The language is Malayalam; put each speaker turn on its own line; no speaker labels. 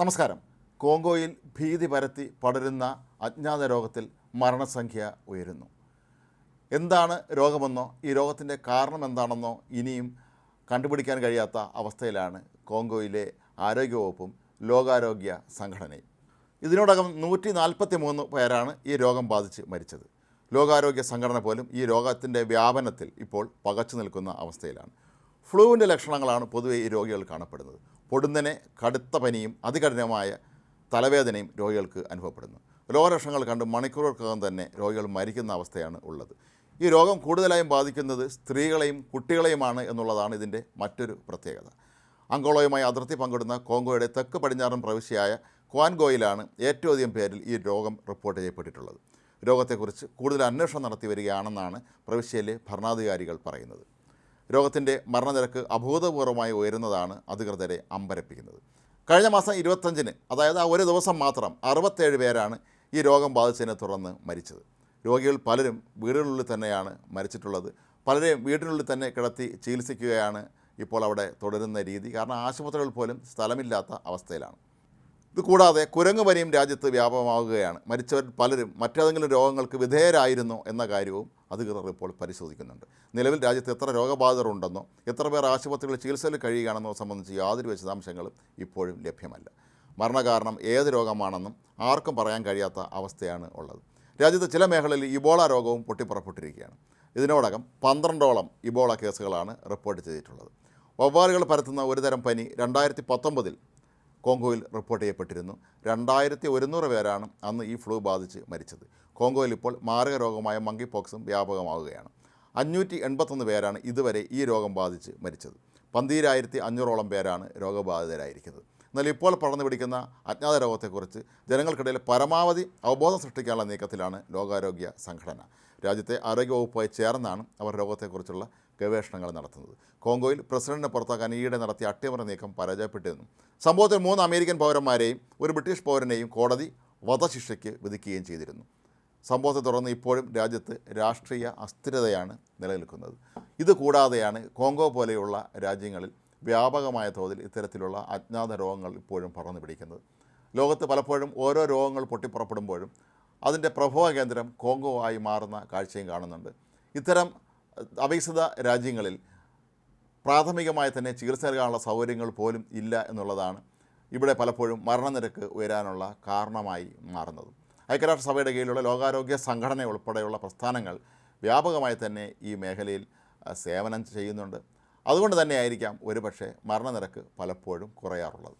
നമസ്കാരം. കോങ്കോയിൽ ഭീതി പരത്തി പടരുന്ന അജ്ഞാത രോഗത്തിൽ മരണസംഖ്യ ഉയരുന്നു. എന്താണ് രോഗമെന്നോ ഈ രോഗത്തിന്റെ കാരണം എന്താണെന്നോ ഇനിയും കണ്ടുപിടിക്കാൻ കഴിയാത്ത അവസ്ഥയിലാണ് കോങ്കോയിലെ ആരോഗ്യവകുപ്പും ലോകാരോഗ്യ സംഘടനയും. ഇതിനോടകം നൂറ്റി നാൽപ്പത്തി മൂന്ന് പേരാണ് ഈ രോഗം ബാധിച്ച് മരിച്ചത്. ലോകാരോഗ്യ സംഘടന പോലും ഈ രോഗത്തിന്റെ വ്യാപനത്തിൽ ഇപ്പോൾ പകച്ചു നിൽക്കുന്ന അവസ്ഥയിലാണ്. ഫ്ലൂവിന്റെ ലക്ഷണങ്ങളാണ് പൊതുവെ ഈ രോഗികൾ കാണപ്പെടുന്നത്. പൊടുന്നനെ കടുത്ത പനിയും അതികഠിനമായ തലവേദനയും രോഗികൾക്ക് അനുഭവപ്പെടുന്നു. രോഗലക്ഷണങ്ങൾ കണ്ട് മണിക്കൂറുകൾക്കകം തന്നെ രോഗികൾ മരിക്കുന്ന അവസ്ഥയാണ് ഉള്ളത്. ഈ രോഗം കൂടുതലായും ബാധിക്കുന്നത് സ്ത്രീകളെയും കുട്ടികളെയുമാണ് എന്നുള്ളതാണ് ഇതിന്റെ മറ്റൊരു പ്രത്യേകത. അങ്കോളയുമായി അതിർത്തി പങ്കിടുന്ന കോങ്കോയുടെ തെക്ക് പടിഞ്ഞാറൻ പ്രവിശ്യയായ ക്വാൻഗോയിലാണ് ഏറ്റവും അധികം പേരിൽ ഈ രോഗം റിപ്പോർട്ട് ചെയ്യപ്പെട്ടിട്ടുള്ളത്. രോഗത്തെക്കുറിച്ച് കൂടുതൽ അന്വേഷണം നടത്തി വരികയാണെന്നാണ് പ്രവിശ്യയിലെ ഭരണാധികാരികൾ പറയുന്നത്. രോഗത്തിന്റെ മരണനിരക്ക് അഭൂതപൂർവമായി ഉയരുന്നതാണ് അധികൃതരെ അമ്പരപ്പിക്കുന്നത്. കഴിഞ്ഞ മാസം ഇരുപത്തഞ്ചിന് അതായത് ആ ഒരു ദിവസം മാത്രം അറുപത്തേഴ് പേരാണ് ഈ രോഗം ബാധിച്ചതിനെ തുടർന്ന് മരിച്ചത്. രോഗികൾ പലരും വീടുകളിൽ തന്നെയാണ് മരിച്ചിട്ടുള്ളത്. പലരെയും വീടിനുള്ളിൽ തന്നെ കിടത്തി ചികിത്സിക്കുകയാണ് ഇപ്പോൾ അവിടെ തുടരുന്ന രീതി. കാരണം ആശുപത്രികൾ പോലും സ്ഥലമില്ലാത്ത അവസ്ഥയിലാണ്. ഇത് കൂടാതെ കുരങ്ങ് പനിയും രാജ്യത്ത് വ്യാപകമാവുകയാണ്. മരിച്ചവർ പലരും മറ്റേതെങ്കിലും രോഗങ്ങൾക്ക് വിധേയരായിരുന്നു എന്ന കാര്യവും അധികൃതർ ഇപ്പോൾ പരിശോധിക്കുന്നുണ്ട്. നിലവിൽ രാജ്യത്ത് എത്ര രോഗബാധിതർ ഉണ്ടെന്നോ എത്ര പേർ ആശുപത്രികളിൽ ചികിത്സയിൽ കഴിയുകയാണെന്നോ സംബന്ധിച്ച് യാതൊരു വിശദാംശങ്ങളും ഇപ്പോഴും ലഭ്യമല്ല. മരണകാരണം ഏത് രോഗമാണെന്നും ആർക്കും പറയാൻ കഴിയാത്ത അവസ്ഥയാണ് ഉള്ളത്. രാജ്യത്ത് ചില മേഖലയിൽ ഇബോള രോഗവും പൊട്ടിപ്പുറപ്പെട്ടിരിക്കുകയാണ്. ഇതിനോടകം പന്ത്രണ്ടോളം ഇബോള കേസുകളാണ് റിപ്പോർട്ട് ചെയ്തിട്ടുള്ളത്. വവ്വാലുകൾ പരത്തുന്ന ഒരുതരം പനി രണ്ടായിരത്തി പത്തൊമ്പതിൽ കോങ്കോയിൽ റിപ്പോർട്ട് ചെയ്യപ്പെട്ടിരുന്നു. രണ്ടായിരത്തി ഒരുന്നൂറ് പേരാണ് അന്ന് ഈ ഫ്ലൂ ബാധിച്ച് മരിച്ചത്. കോങ്കോയിൽ ഇപ്പോൾ മാരക രോഗമായ മങ്കി പോക്സും വ്യാപകമാവുകയാണ്. അഞ്ഞൂറ്റി എൺപത്തൊന്ന് പേരാണ് ഇതുവരെ ഈ രോഗം ബാധിച്ച് മരിച്ചത്. പന്തീരായിരത്തി അഞ്ഞൂറോളം പേരാണ് രോഗബാധിതരായിരിക്കുന്നത്. എന്നാൽ ഇപ്പോൾ പടർന്നു പിടിക്കുന്ന അജ്ഞാത രോഗത്തെക്കുറിച്ച് ജനങ്ങൾക്കിടയിൽ പരമാവധി അവബോധം സൃഷ്ടിക്കാനുള്ള നീക്കത്തിലാണ് ലോകാരോഗ്യ സംഘടന. രാജ്യത്തെ ആരോഗ്യവകുപ്പുമായി ചേർന്നാണ് അവർ രോഗത്തെക്കുറിച്ചുള്ള ഗവേഷണങ്ങൾ നടത്തുന്നത്. കോങ്കോയിൽ പ്രസിഡന്റിനെ പുറത്താക്കാൻ ഈയിടെ നടത്തിയ അട്ടിമറി നീക്കം പരാജയപ്പെട്ടിരുന്നു. സംഭവത്തിൽ മൂന്ന് അമേരിക്കൻ പൗരന്മാരെയും ഒരു ബ്രിട്ടീഷ് പൗരനെയും കോടതി വധശിക്ഷയ്ക്ക് വിധിക്കുകയും ചെയ്തിരുന്നു. സംഭവത്തെ തുടർന്ന് ഇപ്പോഴും രാജ്യത്ത് രാഷ്ട്രീയ അസ്ഥിരതയാണ് നിലനിൽക്കുന്നത്. ഇത് കൂടാതെയാണ് കോങ്കോ പോലെയുള്ള രാജ്യങ്ങളിൽ വ്യാപകമായ തോതിൽ ഇത്തരത്തിലുള്ള അജ്ഞാത രോഗങ്ങൾ ഇപ്പോഴും പടർന്നു പിടിക്കുന്നത്. ലോകത്ത് പലപ്പോഴും ഓരോ രോഗങ്ങൾ പൊട്ടിപ്പുറപ്പെടുമ്പോഴും അതിന്റെ പ്രഭവ കേന്ദ്രം കോങ്കോ ആയി മാറുന്ന കാഴ്ചയും കാണുന്നുണ്ട്. ഇത്തരം അവികസിത രാജ്യങ്ങളിൽ പ്രാഥമികമായി തന്നെ ചികിത്സ നൽകാനുള്ള സൗകര്യങ്ങൾ പോലും ഇല്ല എന്നുള്ളതാണ് ഇവിടെ പലപ്പോഴും മരണനിരക്ക് ഉയരാനുള്ള കാരണമായി മാറുന്നത്. ഐക്യരാഷ്ട്രസഭയുടെ കീഴിലുള്ള ലോകാരോഗ്യ സംഘടന ഉൾപ്പെടെയുള്ള പ്രസ്ഥാനങ്ങൾ വ്യാപകമായി തന്നെ ഈ മേഖലയിൽ സേവനം ചെയ്യുന്നുണ്ട്. അതുകൊണ്ട് തന്നെ ആയിരിക്കാം ഒരുപക്ഷെ മരണനിരക്ക് പലപ്പോഴും കുറയാറുള്ളത്.